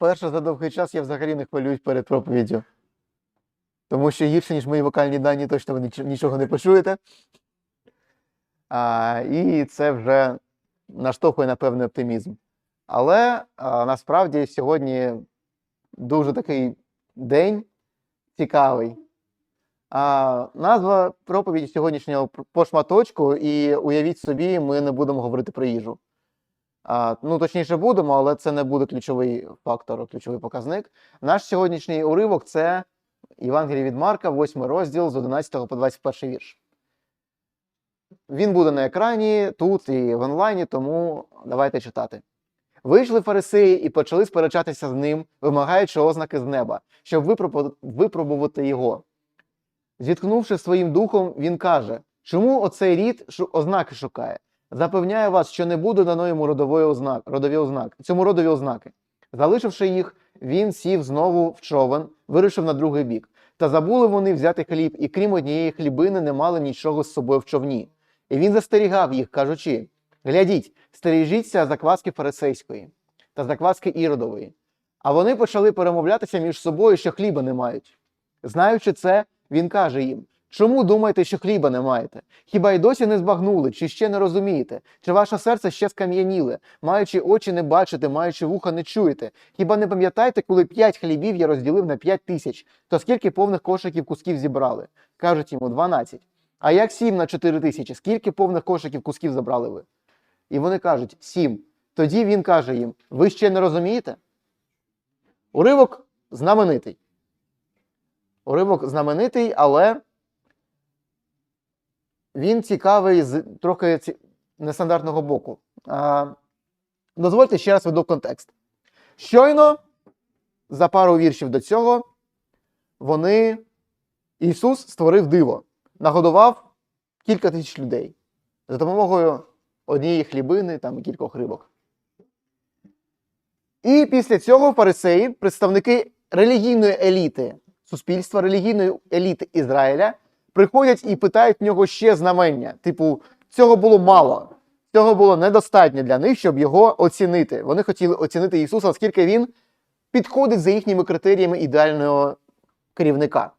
Перше за довгий час я взагалі не хвилююсь перед проповіддю. Тому що гірше, ніж мої вокальні дані, точно ви нічого не почуєте. А, і це вже наштовхує на певний оптимізм. Але а, насправді сьогодні дуже такий день цікавий. А, назва проповіді сьогоднішнього по шматочку, і уявіть собі, ми не будемо говорити про їжу. А, ну, точніше, будемо, але це не буде ключовий фактор, ключовий показник. Наш сьогоднішній уривок це Євангеліє від Марка, 8 розділ з 11 по 21 вірш. Він буде на екрані тут і в онлайні, тому давайте читати. Вийшли фарисеї і почали сперечатися з ним, вимагаючи ознаки з неба, щоб випробувати його. Зіткнувши своїм духом, він каже: Чому оцей рід ознаки шукає? Запевняю вас, що не буде дано йому родової ознак, родові ознаки, цьому родові ознаки. Залишивши їх, він сів знову в човен, вирушив на другий бік. Та забули вони взяти хліб, і крім однієї хлібини, не мали нічого з собою в човні. І він застерігав їх, кажучи: Глядіть, стережіться закваски фарисейської та закваски іродової. А вони почали перемовлятися між собою, що хліба не мають. Знаючи це, він каже їм: Чому думаєте, що хліба не маєте? Хіба й досі не збагнули, чи ще не розумієте? Чи ваше серце ще скам'яніле, маючи очі не бачите, маючи вуха не чуєте? Хіба не пам'ятаєте, коли п'ять хлібів я розділив на п'ять тисяч, то скільки повних кошиків кусків зібрали? Кажуть йому дванадцять. А як сім на чотири тисячі? Скільки повних кошиків кусків забрали ви? І вони кажуть сім. Тоді він каже їм: Ви ще не розумієте? Уривок знаменитий. Уривок знаменитий, але він цікавий з трохи нестандартного боку. А, дозвольте ще раз веду контекст. Щойно, за пару віршів до цього, вони Ісус створив диво, нагодував кілька тисяч людей за допомогою однієї хлібини там, і кількох рибок. І після цього фарисеї, представники релігійної еліти суспільства, релігійної еліти Ізраїля, приходять і питають в нього ще знамення. Типу, цього було мало, цього було недостатньо для них, щоб його оцінити. Вони хотіли оцінити Ісуса, оскільки він підходить за їхніми критеріями ідеального керівника.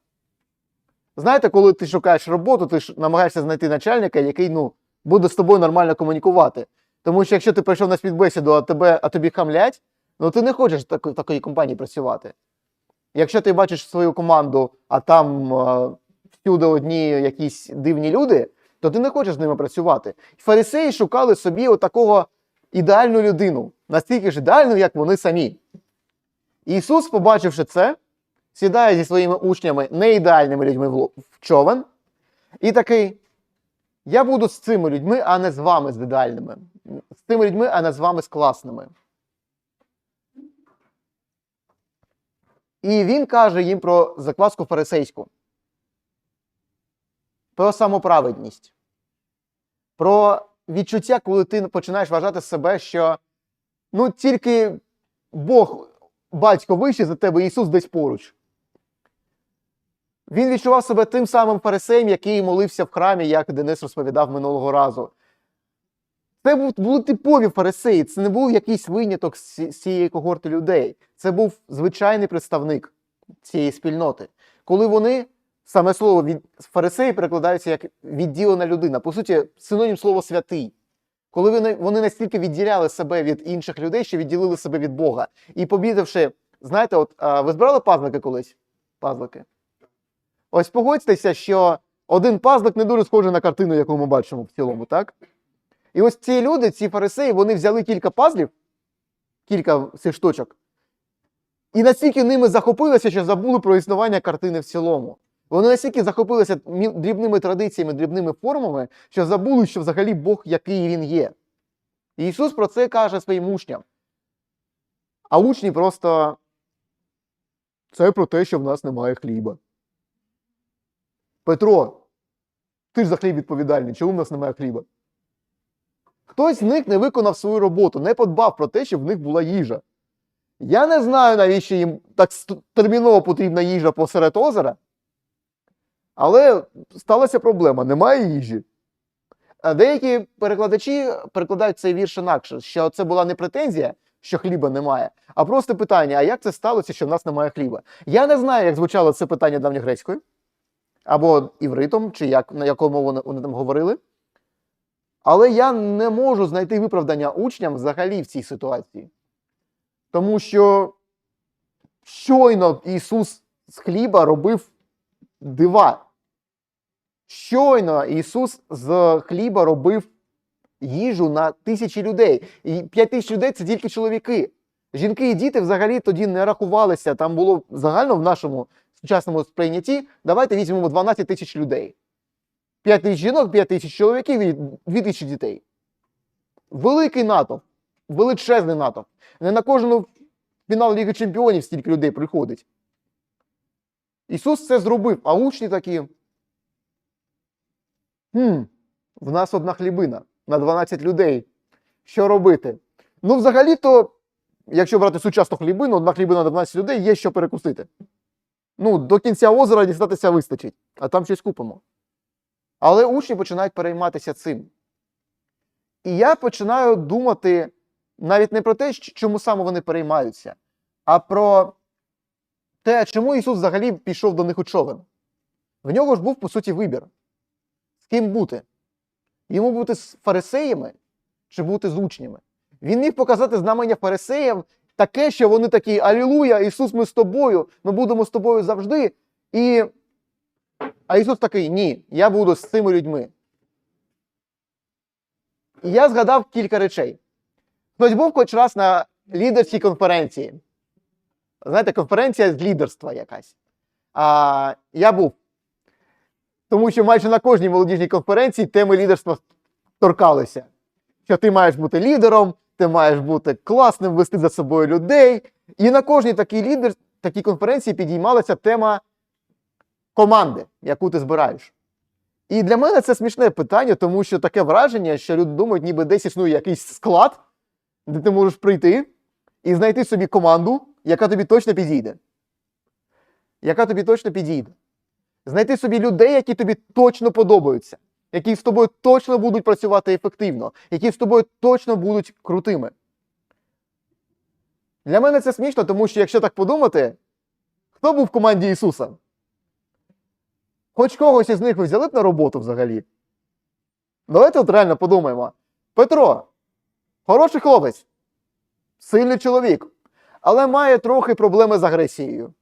Знаєте, коли ти шукаєш роботу, ти ж намагаєшся знайти начальника, який ну, буде з тобою нормально комунікувати. Тому що якщо ти прийшов на співбесіду, а, тебе, а тобі хамлять, ну ти не хочеш в тако- такої компанії працювати. Якщо ти бачиш свою команду, а там е, всюди одні якісь дивні люди, то ти не хочеш з ними працювати. Фарисеї шукали собі отакого ідеальну людину, настільки ж ідеальну, як вони самі. Ісус, побачивши це, сідає зі своїми учнями, неідеальними людьми в в човен, і такий: Я буду з цими людьми, а не з вами з ідеальними. З цими людьми, а не з вами з класними. І він каже їм про закваску фарисейську, про самоправедність, про відчуття, коли ти починаєш вважати себе, що ну тільки Бог, батько вищий за тебе, Ісус десь поруч. Він відчував себе тим самим фарисеєм, який молився в храмі, як Денис розповідав минулого разу. Це були типові фарисеї, це не був якийсь виняток з цієї когорти людей. Це був звичайний представник цієї спільноти. Коли вони, саме слово від фарисеї перекладається як відділена людина, по суті, синонім слова святий. Коли вони, настільки відділяли себе від інших людей, що відділили себе від Бога. І побідавши, знаєте, от а, ви збирали пазлики колись? Пазлики. Ось погодьтеся, що один пазлик не дуже схожий на картину, яку ми бачимо в цілому, так? І ось ці люди, ці фарисеї, вони взяли кілька пазлів, кілька цих штучок, і настільки ними захопилися, що забули про існування картини в цілому. Вони настільки захопилися дрібними традиціями, дрібними формами, що забули, що взагалі Бог, який він є. І Ісус про це каже своїм учням. А учні просто це про те, що в нас немає хліба. Петро, ти ж за хліб відповідальний, чому в нас немає хліба? Хтось з них не виконав свою роботу, не подбав про те, щоб в них була їжа. Я не знаю, навіщо їм так терміново потрібна їжа посеред озера, але сталася проблема: немає їжі. Деякі перекладачі перекладають цей вірш інакше, що це була не претензія що хліба немає, а просто питання: а як це сталося, що в нас немає хліба? Я не знаю, як звучало це питання давньогрецькою, або івритом, чи як, на якому мову вони там говорили. Але я не можу знайти виправдання учням взагалі в цій ситуації. Тому що щойно Ісус з хліба робив дива. Щойно Ісус з хліба робив їжу на тисячі людей. І п'ять тисяч людей це тільки чоловіки. Жінки і діти взагалі тоді не рахувалися. Там було загально в нашому сучасному сприйнятті. Давайте візьмемо 12 тисяч людей. 5 тисяч жінок, 5 тисяч чоловіків і 2 тисячі дітей. Великий натовп, величезний натовп. Не на кожну фінал Ліги Чемпіонів стільки людей приходить. Ісус це зробив, а учні такі. Хм, в нас одна хлібина на 12 людей. Що робити? Ну, взагалі-то, якщо брати сучасну хлібину, одна хлібина на 12 людей є що перекусити. Ну, до кінця озера дістатися вистачить, а там щось купимо. Але учні починають перейматися цим. І я починаю думати навіть не про те, чому саме вони переймаються, а про те, чому Ісус взагалі пішов до них у човен. В нього ж був, по суті, вибір. З ким бути? Йому бути з фарисеями чи бути з учнями. Він міг показати знамення фарисеям таке, що вони такі: Алілуя, Ісус, ми з тобою, ми будемо з тобою завжди. І... А Ісус такий: ні, я буду з цими людьми. І я згадав кілька речей. Хтось був хоч раз на лідерській конференції. Знаєте, конференція з лідерства якась. А, я був. Тому що майже на кожній молодіжній конференції теми лідерства торкалися. Що ти маєш бути лідером, ти маєш бути класним, вести за собою людей. І на кожній такій лідер, такій конференції підіймалася тема команди, яку ти збираєш. І для мене це смішне питання, тому що таке враження, що люди думають, ніби десь існує якийсь склад, де ти можеш прийти і знайти собі команду, яка тобі точно підійде. Яка тобі точно підійде. Знайти собі людей, які тобі точно подобаються, які з тобою точно будуть працювати ефективно, які з тобою точно будуть крутими. Для мене це смішно, тому що якщо так подумати, хто був в команді Ісуса? Хоч когось із них ви взяли б на роботу взагалі? Давайте от реально подумаємо. Петро, хороший хлопець, сильний чоловік, але має трохи проблеми з агресією.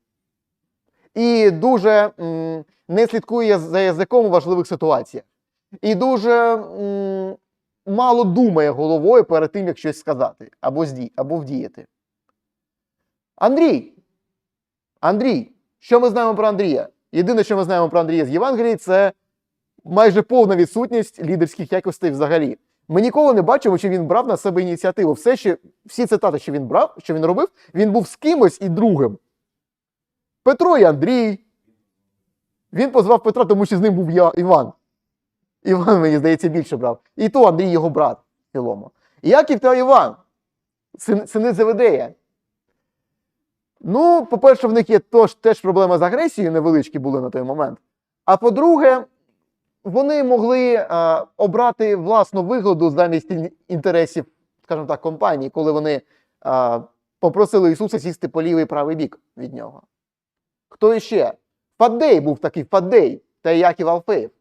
І дуже м, не слідкує за язиком у важливих ситуаціях. І дуже м, мало думає головою перед тим, як щось сказати, або, зді, або вдіяти. Андрій. Андрій. Що ми знаємо про Андрія? Єдине, що ми знаємо про Андрія з Євангелії, це майже повна відсутність лідерських якостей взагалі. Ми ніколи не бачимо, що він брав на себе ініціативу. Все, що, всі цитати, що він брав, що він робив, він був з кимось і другим. Петро і Андрій. Він позвав Петра, тому що з ним був я, Іван. Іван, мені здається, більше брав. І то Андрій його брат в цілому. Яків та Іван, син- сини Зеведея. Ну, по-перше, в них є тож, теж проблеми з агресією невеличкі були на той момент. А по-друге, вони могли е, обрати власну вигоду замість інтересів, скажімо так, компанії, коли вони е, попросили Ісуса сісти по лівий правий бік від нього. Хто іще? Фаддей був такий Фаддей та Яків Алфеєв.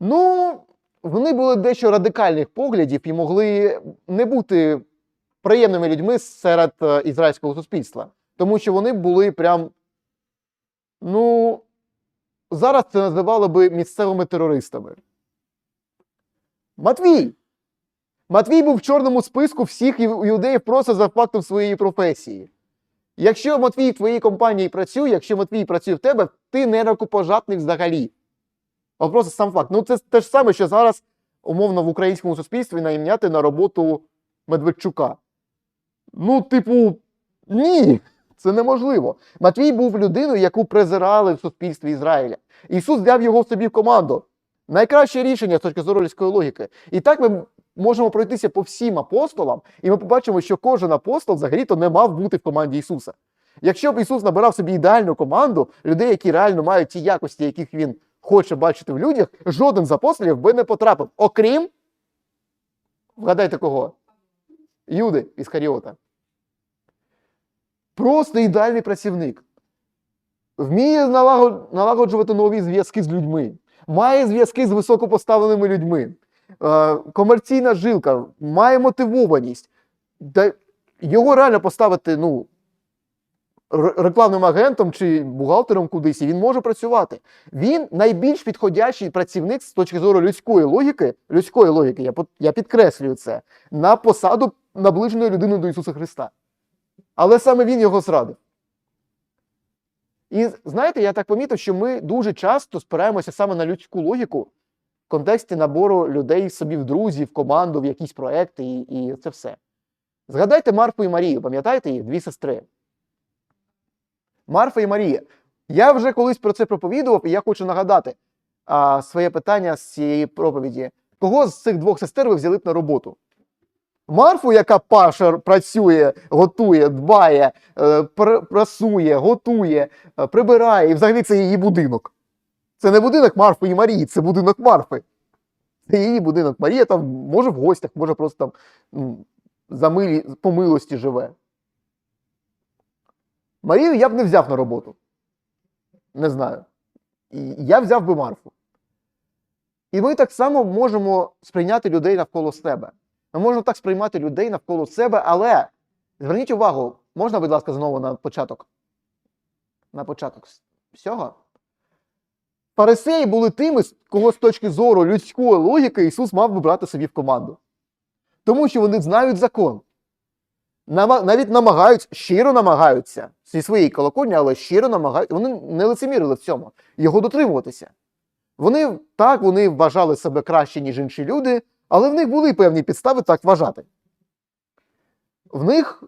Ну, вони були дещо радикальних поглядів і могли не бути приємними людьми серед е, ізраїльського суспільства. Тому що вони були прям. Ну, зараз це називали би місцевими терористами. Матвій. Матвій був в чорному списку всіх іудеїв просто за фактом своєї професії. Якщо Матвій в твоїй компанії працює, якщо Матвій працює в тебе, ти не рукопожатний взагалі. От просто сам факт. Ну, це те ж саме, що зараз, умовно, в українському суспільстві найняти на роботу Медведчука. Ну, типу, ні, це неможливо. Матвій був людиною, яку презирали в суспільстві Ізраїля. Ісус взяв його собі в команду. Найкраще рішення з точки зору людської логіки. І так ми можемо пройтися по всім апостолам, і ми побачимо, що кожен апостол взагалі-то не мав бути в команді Ісуса. Якщо б Ісус набирав собі ідеальну команду, людей, які реально мають ті якості, яких він хоче бачити в людях, жоден з апостолів би не потрапив. Окрім, вгадайте кого? Юди Іскаріота. Просто ідеальний працівник. Вміє налагоджувати нові зв'язки з людьми, має зв'язки з високопоставленими людьми, е, комерційна жилка, має мотивованість. Його реально поставити ну, рекламним агентом чи бухгалтером кудись, і він може працювати. Він найбільш підходящий працівник з точки зору людської логіки, людської логіки, я підкреслюю це, на посаду наближеної людини до Ісуса Христа. Але саме він його зрадив. І знаєте, я так помітив, що ми дуже часто спираємося саме на людську логіку в контексті набору людей собі в друзі, в команду, в якісь проекти, і, і це все. Згадайте Марфу і Марію, пам'ятаєте їх? Дві сестри. Марфа і Марія. Я вже колись про це проповідував, і я хочу нагадати а, своє питання з цієї проповіді. Кого з цих двох сестер ви взяли б на роботу? Марфу, яка паша працює, готує, дбає, е, прасує, готує, е, прибирає, і взагалі це її будинок. Це не будинок Марфи і Марії, це будинок Марфи. Це її будинок. Марія там може в гостях, може просто там за милі, по милості живе. Марію я б не взяв на роботу. Не знаю. Я взяв би Марфу. І ми так само можемо сприйняти людей навколо себе. Ми можемо так сприймати людей навколо себе, але зверніть увагу, можна, будь ласка, знову на початок. На початок всього. Фарисеї були тими, з кого з точки зору людської логіки Ісус мав би брати собі в команду. Тому що вони знають закон. Навіть намагаються, щиро намагаються зі своєї колокольні, але щиро намагаються. Вони не лицемірили в цьому, його дотримуватися. Вони так, вони вважали себе краще, ніж інші люди, але в них були певні підстави так вважати. В них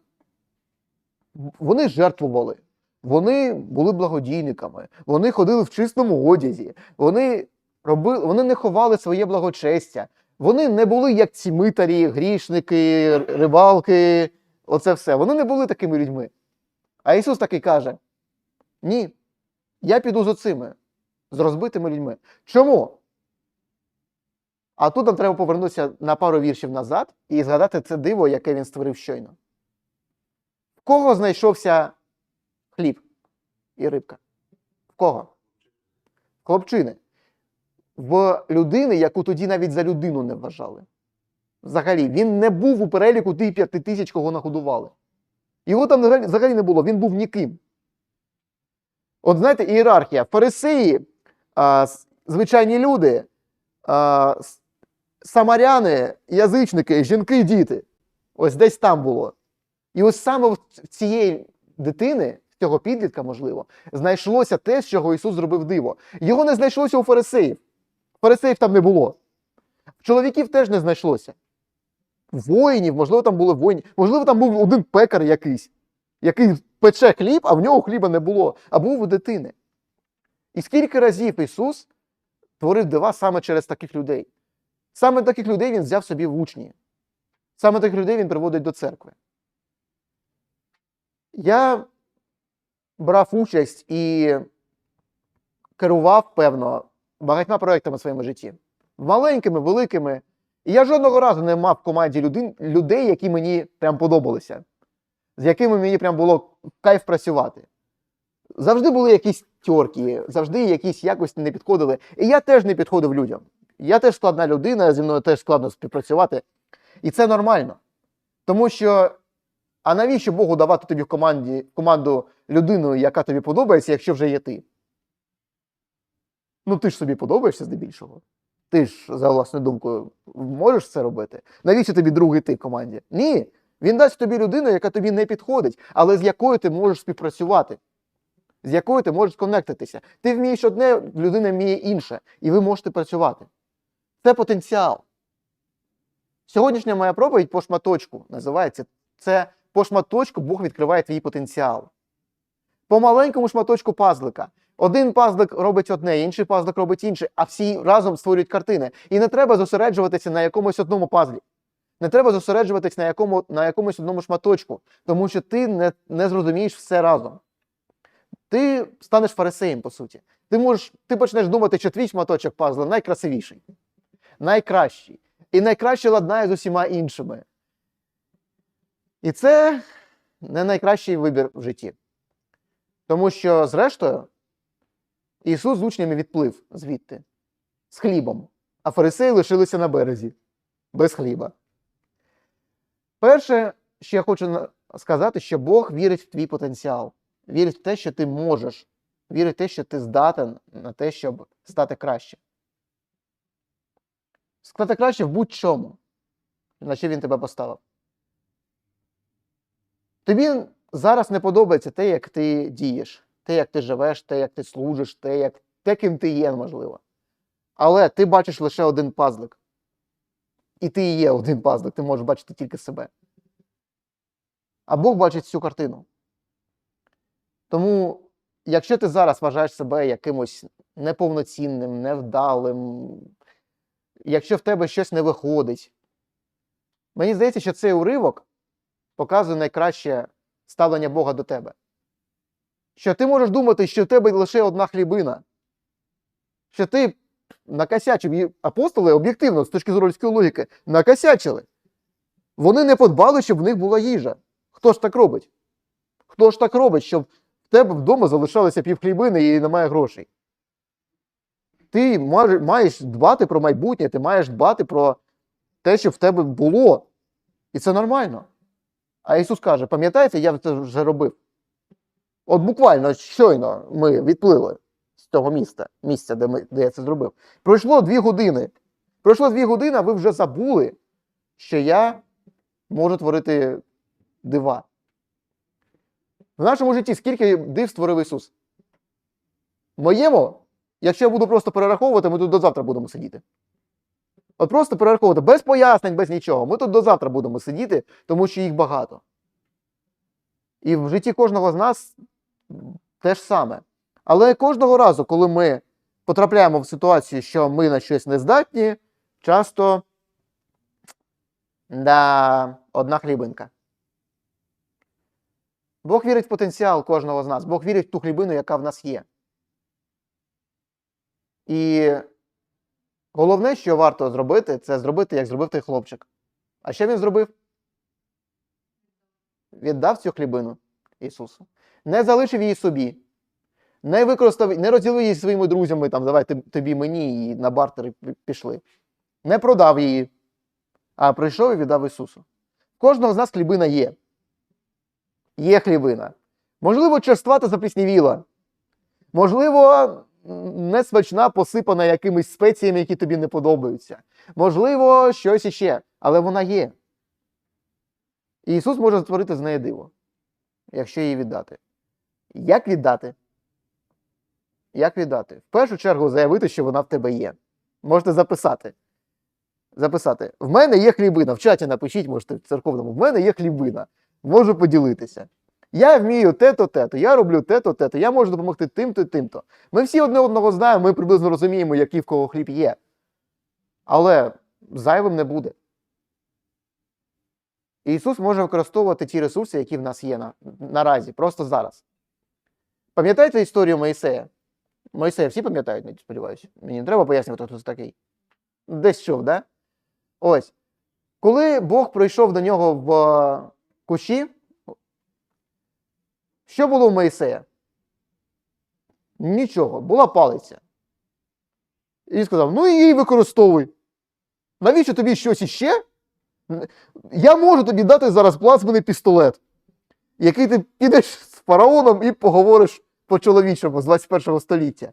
вони жертвували, вони були благодійниками, вони ходили в чистому одязі, вони, робили, вони не ховали своє благочестя, вони не були як ці митарі, грішники, рибалки, оце все. Вони не були такими людьми. А Ісус таки каже: Ні, я піду з оцими, з розбитими людьми. Чому? А тут нам треба повернутися на пару віршів назад і згадати це диво, яке він створив щойно. В кого знайшовся хліб і рибка? В кого? Хлопчини. В людини, яку тоді навіть за людину не вважали. Взагалі, він не був у переліку тих п'яти тисяч, кого нагодували. Його там взагалі- не було, він був ніким. От знаєте, ієрархія. Фарисеї, звичайні люди, самаряни, язичники, жінки, діти. Ось десь там було. І ось саме в цієї дитини, цього підлітка, можливо, знайшлося те, з чого Ісус зробив диво. Його не знайшлося у фарисеїв. Фарисеїв там не було. Чоловіків теж не знайшлося. Воїнів, можливо, там були воїни, можливо, там був один пекар якийсь, який пече хліб, а в нього хліба не було, а був у дитини. І скільки разів Ісус творив дива саме через таких людей. Саме таких людей він взяв собі в учні. Саме таких людей він приводить до церкви. Я брав участь і керував, певно, багатьма проектами в своєму житті. Маленькими, великими. І я жодного разу не мав в команді людей, людей, які мені прям подобалися, з якими мені прям було кайф працювати. Завжди були якісь тьорки, завжди якісь якості не підходили. І я теж не підходив людям. Я теж складна людина, зі мною теж складно співпрацювати. І це нормально. Тому що, а навіщо Богу давати тобі в команді, команду людину, яка тобі подобається, якщо вже є ти? Ну, ти ж собі подобаєшся здебільшого. Ти ж, за власною думкою, можеш це робити. Навіщо тобі другий ти в команді? Ні. Він дасть тобі людину, яка тобі не підходить, але з якою ти можеш співпрацювати, з якою ти можеш конектитися. Ти вмієш одне, людина вміє інше, і ви можете працювати. Це потенціал. Сьогоднішня моя проповідь по шматочку називається це по шматочку Бог відкриває твій потенціал. По маленькому шматочку пазлика. Один пазлик робить одне, інший пазлик робить інше, а всі разом створюють картини. І не треба зосереджуватися на якомусь одному пазлі. Не треба зосереджуватись на, якому, на якомусь одному шматочку, тому що ти не, не зрозумієш все разом. Ти станеш фарисеєм, по суті. Ти, можеш, ти почнеш думати, що твій шматочок пазла найкрасивіший, найкращий. І найкраще ладнає з усіма іншими. І це не найкращий вибір в житті. Тому що, зрештою, Ісус з учнями відплив звідти з хлібом, а фарисеї лишилися на березі без хліба. Перше, що я хочу сказати, що Бог вірить в твій потенціал, вірить в те, що ти можеш, вірить в те, що ти здатен на те, щоб стати краще. Стати краще в будь-чому, на що він тебе поставив. Тобі зараз не подобається те, як ти дієш, те, як ти живеш, те, як ти служиш, те, як, те, ким ти є, можливо. Але ти бачиш лише один пазлик. І ти є один пазлик, ти можеш бачити тільки себе. А Бог бачить всю картину. Тому, якщо ти зараз вважаєш себе якимось неповноцінним, невдалим, якщо в тебе щось не виходить, мені здається, що цей уривок показує найкраще ставлення Бога до тебе. Що ти можеш думати, що в тебе лише одна хлібина, що ти накосячив. Апостоли об'єктивно, з точки зору людської логіки, накосячили. Вони не подбали, щоб в них була їжа. Хто ж так робить? Хто ж так робить, щоб в тебе вдома залишалося півхлібини і немає грошей? Ти маєш дбати про майбутнє, ти маєш дбати про те, що в тебе було. І це нормально. А Ісус каже: пам'ятаєте, я це вже робив. От буквально щойно ми відплили з того міста, місця, де, ми, де я це зробив. Пройшло дві години. Пройшло дві години, а ви вже забули, що я можу творити дива. В нашому житті скільки див створив Ісус? В моєму, якщо я буду просто перераховувати, ми тут до завтра будемо сидіти. От просто перераховувати, без пояснень, без нічого. Ми тут до завтра будемо сидіти, тому що їх багато. І в житті кожного з нас те ж саме. Але кожного разу, коли ми потрапляємо в ситуацію, що ми на щось не здатні, часто да, одна хлібинка. Бог вірить в потенціал кожного з нас. Бог вірить в ту хлібину, яка в нас є. І головне, що варто зробити, це зробити, як зробив той хлопчик. А що він зробив? Віддав цю хлібину Ісусу. Не залишив її собі. Не використав, не розділив її зі своїми друзями, там, давай тобі мені і на бартери пішли. Не продав її, а прийшов і віддав Ісусу. Кожного з нас хлібина є. Є хлібина. Можливо, черства та запліснівіла. Можливо, м, несмачна, посипана якимись спеціями, які тобі не подобаються. Можливо, щось іще, але вона є. І Ісус може створити з неї диво, якщо її віддати. Як віддати? Як віддати? В першу чергу заявити, що вона в тебе є. Можете записати. Записати. В мене є хлібина. В чаті напишіть, можете в церковному. В мене є хлібина. Можу поділитися. Я вмію те-то, те-то, я роблю те-то, те-то, я можу допомогти тим-то, тим-то. Ми всі одне одного знаємо, ми приблизно розуміємо, який в кого хліб є. Але зайвим не буде. І Ісус може використовувати ті ресурси, які в нас є на, наразі, просто зараз. Пам'ятаєте історію Моїсея? Моїсея всі пам'ятають, сподіваюся. Мені не треба пояснювати, хто це такий. Десь чув, да? Ось. Коли Бог прийшов до нього в е, кущі, що було у Моїсея? Нічого, була палиця. І сказав: ну її використовуй. Навіщо тобі щось іще? Я можу тобі дати зараз плазмений пістолет, який ти підеш з фараоном і поговориш по-чоловічому з 21 століття.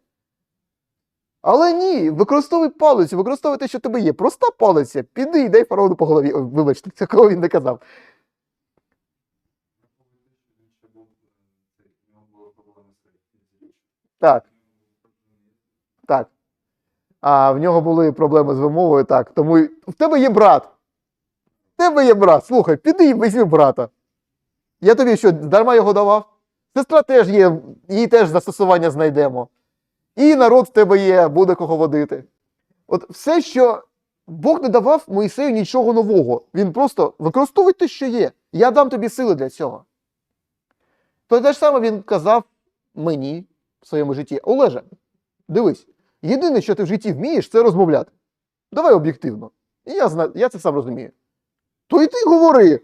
Але ні, використовуй палицю, використовуй те, що в тебе є. Проста палиця, піди і дай фараону по голові. Ой, вибачте, такого він не казав. Так. Так. А в нього були проблеми з вимовою, так. Тому в тебе є брат. В тебе є брат. Слухай, піди і візьми брата. Я тобі що, дарма його давав? Сестра теж є, їй теж застосування знайдемо. І народ в тебе є, буде кого водити. От все, що Бог не давав Моїсею нічого нового. Він просто використовуй те, що є. Я дам тобі сили для цього. То те ж саме він казав мені в своєму житті. Олеже, дивись, єдине, що ти в житті вмієш, це розмовляти. Давай об'єктивно. Я, зна... я це сам розумію. То і ти говори.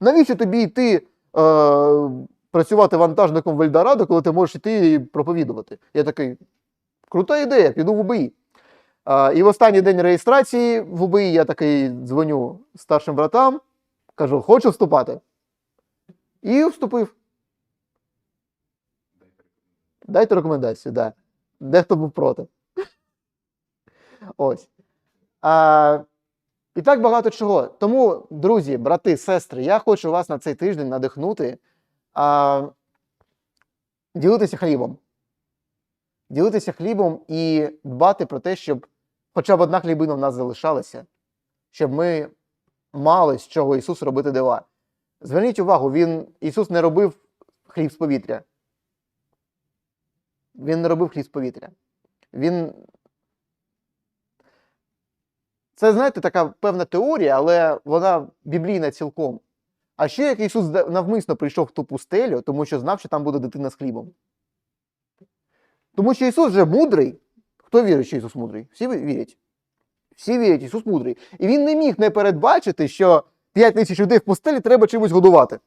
Навіщо тобі йти працювати вантажником в Ельдорадо, коли ти можеш йти і проповідувати. Я такий, крута ідея, піду в УБІ. Е, і в останній день реєстрації в УБІ я такий дзвоню старшим братам, кажу, хочу вступати. І вступив. Дайте рекомендацію. Да. Дехто був проти. Ось. А, і так багато чого. Тому, друзі, брати, сестри, я хочу вас на цей тиждень надихнути, а, ділитися хлібом. Ділитися хлібом і дбати про те, щоб хоча б одна хлібина в нас залишалася, щоб ми мали з чого Ісус робити дива. Зверніть увагу, він, Ісус не робив хліб з повітря. Він не робив хліб з повітря. Він. Це, знаєте, така певна теорія, але вона біблійна цілком. А ще як Ісус навмисно прийшов в ту пустелю, тому що знав, що там буде дитина з хлібом. Тому що Ісус вже мудрий. Хто вірить, що Ісус мудрий? Всі вірять. Всі вірять, Ісус мудрий. І Він не міг не передбачити, що 5 тисяч людей в пустелі треба чимось годувати.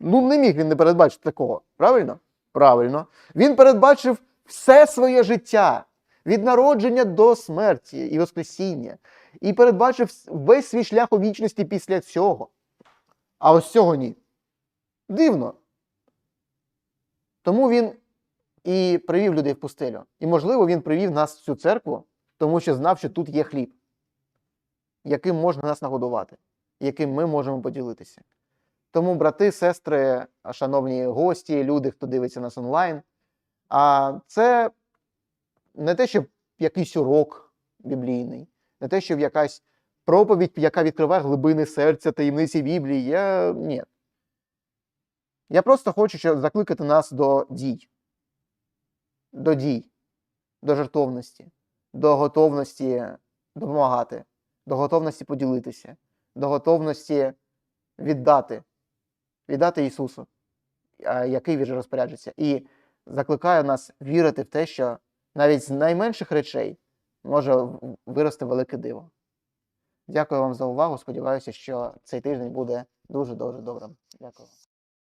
Ну, не міг він не передбачити такого. Правильно? Правильно. Він передбачив все своє життя від народження до смерті і Воскресіння. І передбачив весь свій шлях у вічності після цього. А ось цього ні. Дивно. Тому він і привів людей в пустелю. І, можливо, він привів нас в цю церкву, тому що знав, що тут є хліб, яким можна нас нагодувати, яким ми можемо поділитися. Тому, брати, сестри, шановні гості, люди, хто дивиться нас онлайн, а це не те, щоб якийсь урок біблійний, не те, щоб якась проповідь, яка відкриває глибини серця, таємниці Біблії. Я... Ні. Я просто хочу закликати нас до дій. До дій, до жертовності, до готовності допомагати, до готовності поділитися, до готовності віддати, віддати Ісусу, який він же розпоряджиться. І закликає нас вірити в те, що навіть з найменших речей може вирости велике диво. Дякую вам за увагу. Сподіваюся, що цей тиждень буде дуже дуже добрим. Дякую.